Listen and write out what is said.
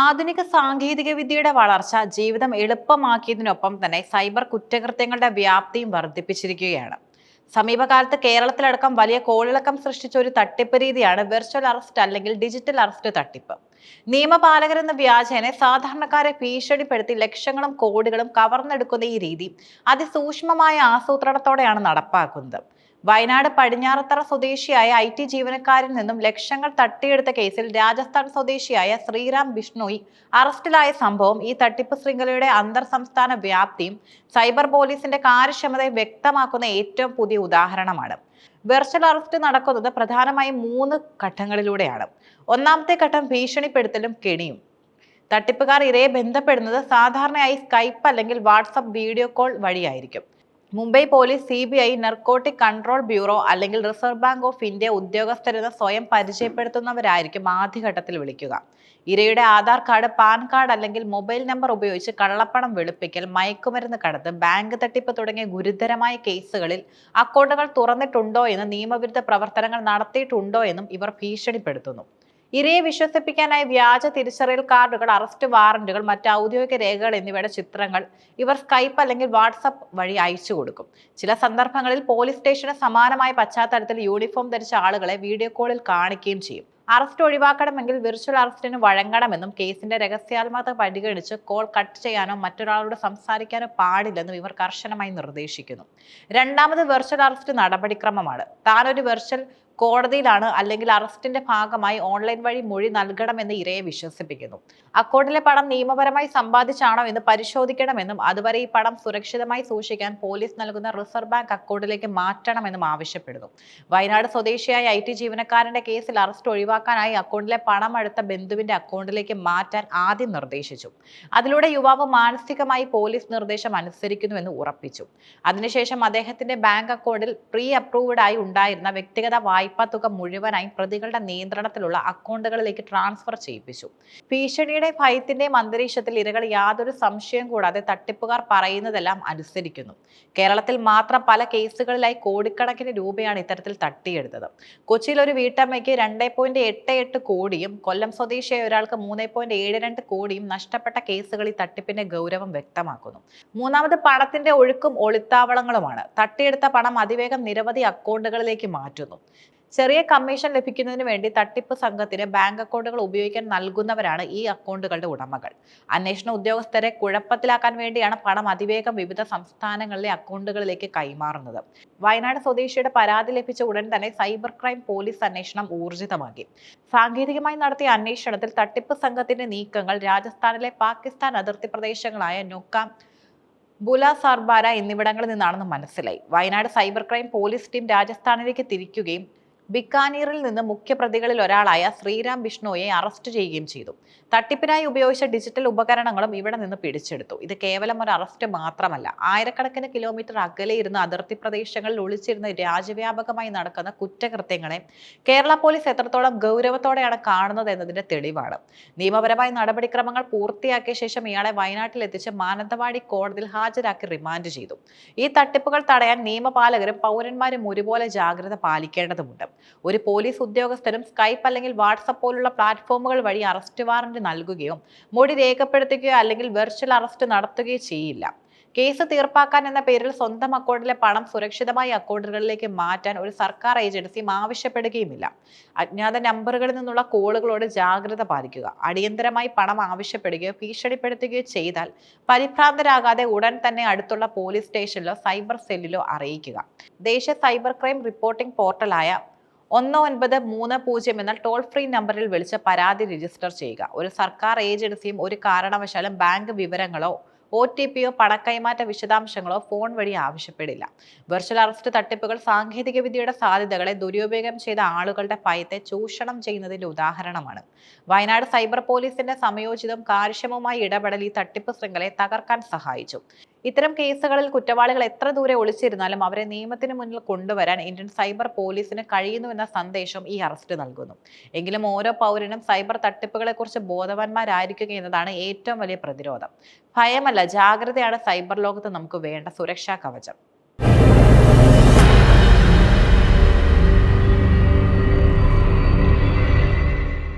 ആധുനിക സാങ്കേതിക വിദ്യയുടെ വളർച്ച ജീവിതം എളുപ്പമാക്കിയതിനൊപ്പം തന്നെ സൈബർ കുറ്റകൃത്യങ്ങളുടെ വ്യാപ്തിയും വർദ്ധിപ്പിച്ചിരിക്കുകയാണ്. സമീപകാലത്ത് കേരളത്തിലടക്കം വലിയ കോളിളക്കം സൃഷ്ടിച്ച ഒരു തട്ടിപ്പ് രീതിയാണ് വെർച്വൽ അറസ്റ്റ് അല്ലെങ്കിൽ ഡിജിറ്റൽ അറസ്റ്റ് തട്ടിപ്പ്. നിയമപാലകരെന്ന വ്യാജേനെ സാധാരണക്കാരെ ഭീഷണിപ്പെടുത്തി ലക്ഷങ്ങളും കോടികളും കവർന്നെടുക്കുന്ന ഈ രീതി അതിസൂക്ഷ്മമായ ആസൂത്രണത്തോടെയാണ് നടപ്പാക്കുന്നത്. വയനാട് പടിഞ്ഞാറത്തറ സ്വദേശിയായ ഐ ടി ജീവനക്കാരിൽ നിന്നും ലക്ഷങ്ങൾ തട്ടിയെടുത്ത കേസിൽ രാജസ്ഥാൻ സ്വദേശിയായ ശ്രീറാം ബിഷ്ണോയി അറസ്റ്റിലായ സംഭവം ഈ തട്ടിപ്പ് ശൃംഖലയുടെ അന്തർ സംസ്ഥാന വ്യാപ്തിയും സൈബർ പോലീസിന്റെ കാര്യക്ഷമതയും വ്യക്തമാക്കുന്ന ഏറ്റവും പുതിയ ഉദാഹരണമാണ്. വെർച്വൽ അറസ്റ്റ് നടക്കുന്നത് പ്രധാനമായും മൂന്ന് ഘട്ടങ്ങളിലൂടെയാണ്. ഒന്നാമത്തെ ഘട്ടം ഭീഷണിപ്പെടുത്തലും കെണിയും. തട്ടിപ്പുകാർ ഇരയെ ബന്ധപ്പെടുന്നത് സാധാരണയായി സ്കൈപ്പ് അല്ലെങ്കിൽ വാട്സപ്പ് വീഡിയോ കോൾ വഴിയായിരിക്കും. Mumbai police C B I narcotic control bureau അല്ലെങ്കിൽ റിസർവ് ബാങ്ക് ഓഫ് ഇന്ത്യ ഉദ്യോഗസ്ഥരെന്ന് സ്വയം പരിചയപ്പെടുത്തുന്നവരായിരിക്കും ആദ്യഘട്ടത്തിൽ വിളിക്കുക. ഇരയുടെ ആധാർ കാർഡ് പാൻ കാർഡ് അല്ലെങ്കിൽ മൊബൈൽ നമ്പർ ഉപയോഗിച്ച് കള്ളപ്പണം വെളുപ്പിക്കൽ മയക്കുമരുന്ന് കടത്ത് ബാങ്ക് തട്ടിപ്പ് തുടങ്ങിയ ഗുരുതരമായ കേസുകളിൽ അക്കൗണ്ടുകൾ തുറന്നിട്ടുണ്ടോ എന്ന് നിയമവിരുദ്ധ പ്രവർത്തനങ്ങൾ നടത്തിയിട്ടുണ്ടോ എന്നും ഇവർ ഭീഷണിപ്പെടുത്തുന്നു. ഇരയെ വിശ്വസിപ്പിക്കാനായി വ്യാജ തിരിച്ചറിയൽ കാർഡുകൾ അറസ്റ്റ് വാറന്റുകൾ മറ്റ് ഔദ്യോഗിക രേഖകൾ എന്നിവയുടെ ചിത്രങ്ങൾ ഇവർ സ്കൈപ്പ് അല്ലെങ്കിൽ വാട്സപ്പ് വഴി അയച്ചു കൊടുക്കും. ചില സന്ദർഭങ്ങളിൽ പോലീസ് സ്റ്റേഷന് സമാനമായ പശ്ചാത്തലത്തിൽ യൂണിഫോം ധരിച്ച ആളുകളെ വീഡിയോ കോളിൽ കാണിക്കുകയും ചെയ്യും. അറസ്റ്റ് ഒഴിവാക്കണമെങ്കിൽ വിർച്വൽ അറസ്റ്റിന് വഴങ്ങണമെന്നും കേസിന്റെ രഹസ്യാത്മകത പരിഗണിച്ച് കോൾ കട്ട് ചെയ്യാനോ മറ്റൊരാളോട് സംസാരിക്കാനോ പാടില്ലെന്നും ഇവർ കർശനമായി നിർദ്ദേശിക്കുന്നു. രണ്ടാമത് വെർച്വൽ അറസ്റ്റ് നടപടിക്രമമാണ്. താനൊരു വെർച്വൽ കോടതിയിലാണ് അല്ലെങ്കിൽ അറസ്റ്റിന്റെ ഭാഗമായി ഓൺലൈൻ വഴി മൊഴി നൽകണമെന്ന് ഇരയെ വിശ്വസിപ്പിക്കുന്നു. അക്കൗണ്ടിലെ പണം നിയമപരമായി സമ്പാദിച്ചാണോ എന്ന് പരിശോധിക്കണമെന്നും അതുവരെ ഈ പണം സുരക്ഷിതമായി സൂക്ഷിക്കാൻ പോലീസ് നൽകുന്ന റിസർവ് ബാങ്ക് അക്കൗണ്ടിലേക്ക് മാറ്റണമെന്നും ആവശ്യപ്പെടുന്നു. വയനാട് സ്വദേശിയായ ഐ ജീവനക്കാരന്റെ കേസിൽ അറസ്റ്റ് ഒഴിവാക്കാനായി അക്കൗണ്ടിലെ പണം അടുത്ത ബന്ധുവിന്റെ അക്കൗണ്ടിലേക്ക് മാറ്റാൻ ആദ്യം നിർദ്ദേശിച്ചു. അതിലൂടെ യുവാവ് മാനസികമായി പോലീസ് നിർദ്ദേശം അനുസരിക്കുന്നുവെന്ന് ഉറപ്പിച്ചു. അതിനുശേഷം അദ്ദേഹത്തിന്റെ ബാങ്ക് അക്കൗണ്ടിൽ പ്രീ അപ്രൂവ്ഡ് ആയി ഉണ്ടായിരുന്ന വ്യക്തിഗത വായ്പാ തുക മുഴുവനായി പ്രതികളുടെ നിയന്ത്രണത്തിലുള്ള അക്കൗണ്ടുകളിലേക്ക് ട്രാൻസ്ഫർ ചെയ്യിപ്പിച്ചു. ഭീഷണിയുടെ ഭയത്തിന്റെയും അന്തരീക്ഷത്തിൽ ഇരകൾ യാതൊരു സംശയം കൂടാതെ തട്ടിപ്പുകാർ പറയുന്നതെല്ലാം അനുസരിക്കുന്നു. കേരളത്തിൽ മാത്രം പല കേസുകളിലായി കോടിക്കണക്കിന് രൂപയാണ് ഇത്തരത്തിൽ തട്ടിയെടുത്തത്. കൊച്ചിയിൽ ഒരു വീട്ടമ്മയ്ക്ക് രണ്ടേ പോയിന്റ് എട്ട് എട്ട് കോടിയും കൊല്ലം സ്വദേശിയായ ഒരാൾക്ക് മൂന്ന് പോയിന്റ് ഏഴ് രണ്ട് കോടിയും നഷ്ടപ്പെട്ട കേസുകളിൽ തട്ടിപ്പിന്റെ ഗൗരവം വ്യക്തമാക്കുന്നു. മൂന്നാമത് പണത്തിന്റെ ഒഴുക്കും ഒളിത്താവളങ്ങളുമാണ്. തട്ടിയെടുത്ത പണം അതിവേഗം നിരവധി അക്കൗണ്ടുകളിലേക്ക് മാറ്റുന്നു. ചെറിയ കമ്മീഷൻ ലഭിക്കുന്നതിന് വേണ്ടി തട്ടിപ്പ് സംഘത്തിന് ബാങ്ക് അക്കൗണ്ടുകൾ ഉപയോഗിക്കാൻ നൽകുന്നവരാണ് ഈ അക്കൗണ്ടുകളുടെ ഉടമകൾ. അന്വേഷണ ഉദ്യോഗസ്ഥരെ കുഴപ്പത്തിലാക്കാൻ വേണ്ടിയാണ് പണം അതിവേഗം വിവിധ സംസ്ഥാനങ്ങളിലെ അക്കൗണ്ടുകളിലേക്ക് കൈമാറുന്നത്. വയനാട് സ്വദേശിയുടെ പരാതി ലഭിച്ച ഉടൻ തന്നെ സൈബർ ക്രൈം പോലീസ് അന്വേഷണം ഊർജിതമാക്കി. സാങ്കേതികമായി നടത്തിയ അന്വേഷണത്തിൽ തട്ടിപ്പ് സംഘത്തിന്റെ നീക്കങ്ങൾ രാജസ്ഥാനിലെ പാകിസ്ഥാൻ അതിർത്തി പ്രദേശങ്ങളായ നൊക്കാം ബുല സർബാര എന്നിവിടങ്ങളിൽ നിന്നാണെന്ന് മനസ്സിലായി. Wayanad cyber crime police team രാജസ്ഥാനിലേക്ക് തിരിക്കുകയും ബിക്കാനീറിൽ നിന്ന് മുഖ്യപ്രതികളിൽ ഒരാളായ ശ്രീരാം ബിഷ്ണോയെ അറസ്റ്റ് ചെയ്യുകയും ചെയ്തു. തട്ടിപ്പിനായി ഉപയോഗിച്ച ഡിജിറ്റൽ ഉപകരണങ്ങളും ഇവിടെ നിന്ന് പിടിച്ചെടുത്തു. ഇത് കേവലം ഒരു അറസ്റ്റ് മാത്രമല്ല. ആയിരക്കണക്കിന് കിലോമീറ്റർ അകലെ ഇരുന്ന് അതിർത്തി പ്രദേശങ്ങളിൽ ഒളിച്ചിരുന്ന് രാജ്യവ്യാപകമായി നടക്കുന്ന കുറ്റകൃത്യങ്ങളെ കേരള പോലീസ് എത്രത്തോളം ഗൗരവത്തോടെയാണ് കാണുന്നത് എന്നതിന്റെ തെളിവാണ്. നിയമപരമായ നടപടിക്രമങ്ങൾ പൂർത്തിയാക്കിയ ശേഷം ഇയാളെ വയനാട്ടിൽ എത്തിച്ച് മാനന്തവാടി കോടതിയിൽ ഹാജരാക്കി റിമാൻഡ് ചെയ്തു. ഈ തട്ടിപ്പുകൾ തടയാൻ നിയമപാലകരും പൗരന്മാരും ഒരുപോലെ ജാഗ്രത പാലിക്കേണ്ടതുണ്ട്. ഒരു പോലീസ് ഉദ്യോഗസ്ഥരും സ്കൈപ്പ് അല്ലെങ്കിൽ വാട്സപ്പ് പോലുള്ള പ്ലാറ്റ്ഫോമുകൾ വഴി അറസ്റ്റ് വാറന്റ് നൽകുകയോ മൊഴി രേഖപ്പെടുത്തുകയോ അല്ലെങ്കിൽ വെർച്വൽ അറസ്റ്റ് നടത്തുകയോ ചെയ്യില്ല. കേസ് തീർപ്പാക്കാൻ എന്ന പേരിൽ സ്വന്തം അക്കൗണ്ടിലെ പണം സുരക്ഷിതമായ അക്കൗണ്ടുകളിലേക്ക് മാറ്റാൻ ഒരു സർക്കാർ ഏജൻസിയും ആവശ്യപ്പെടുകയുമില്ല. അജ്ഞാത നമ്പറുകളിൽ നിന്നുള്ള കോളുകളോട് ജാഗ്രത പാലിക്കുക. അടിയന്തരമായി പണം ആവശ്യപ്പെടുകയോ ഭീഷണിപ്പെടുത്തുകയോ ചെയ്താൽ പരിഭ്രാന്തരാകാതെ ഉടൻ തന്നെ അടുത്തുള്ള പോലീസ് സ്റ്റേഷനിലോ സൈബർ സെല്ലിലോ അറിയിക്കുക. ദേശീയ സൈബർ ക്രൈം റിപ്പോർട്ടിംഗ് പോർട്ടലായ ഒന്ന് ഒൻപത് മൂന്ന് പൂജ്യം എന്ന ടോൾ ഫ്രീ നമ്പറിൽ വിളിച്ച് പരാതി രജിസ്റ്റർ ചെയ്യുക. ഒരു സർക്കാർ ഏജൻസിയും ഒരു കാരണവശാലും ബാങ്ക് വിവരങ്ങളോ ഒ ടി പിയോ പണക്കൈമാറ്റ വിശദാംശങ്ങളോ ഫോൺ വഴി ആവശ്യപ്പെടില്ല. വെർച്വൽ അറസ്റ്റ് തട്ടിപ്പുകൾ സാങ്കേതികവിദ്യയുടെ സാധ്യതകളെ ദുരുപയോഗം ചെയ്ത ആളുകളുടെ ഭയത്തെ ചൂഷണം ചെയ്യുന്നതിന്റെ ഉദാഹരണമാണ്. വയനാട് സൈബർ പോലീസിന്റെ സമയോചിതവും കാര്യക്ഷമവുമായ ഇടപെടൽ ഈ തട്ടിപ്പ് ശൃംഖലയെ തകർക്കാൻ സഹായിച്ചു. ഇത്തരം കേസുകളിൽ കുറ്റവാളികൾ എത്ര ദൂരെ ഒളിച്ചിരുന്നാലും അവരെ നിയമത്തിന് മുന്നിൽ കൊണ്ടുവരാൻ ഇന്ത്യൻ സൈബർ പോലീസിന് കഴിയുന്നുവെന്ന സന്ദേശം ഈ അറസ്റ്റ് നൽകുന്നു. എങ്കിലും ഓരോ പൗരനും സൈബർ തട്ടിപ്പുകളെക്കുറിച്ച് ബോധവാന്മാരായിരിക്കുക എന്നതാണ് ഏറ്റവും വലിയ പ്രതിരോധം. ഭയമല്ല ജാഗ്രതയാണ് സൈബർ ലോകത്ത് നമുക്ക് വേണ്ട സുരക്ഷാ കവചം.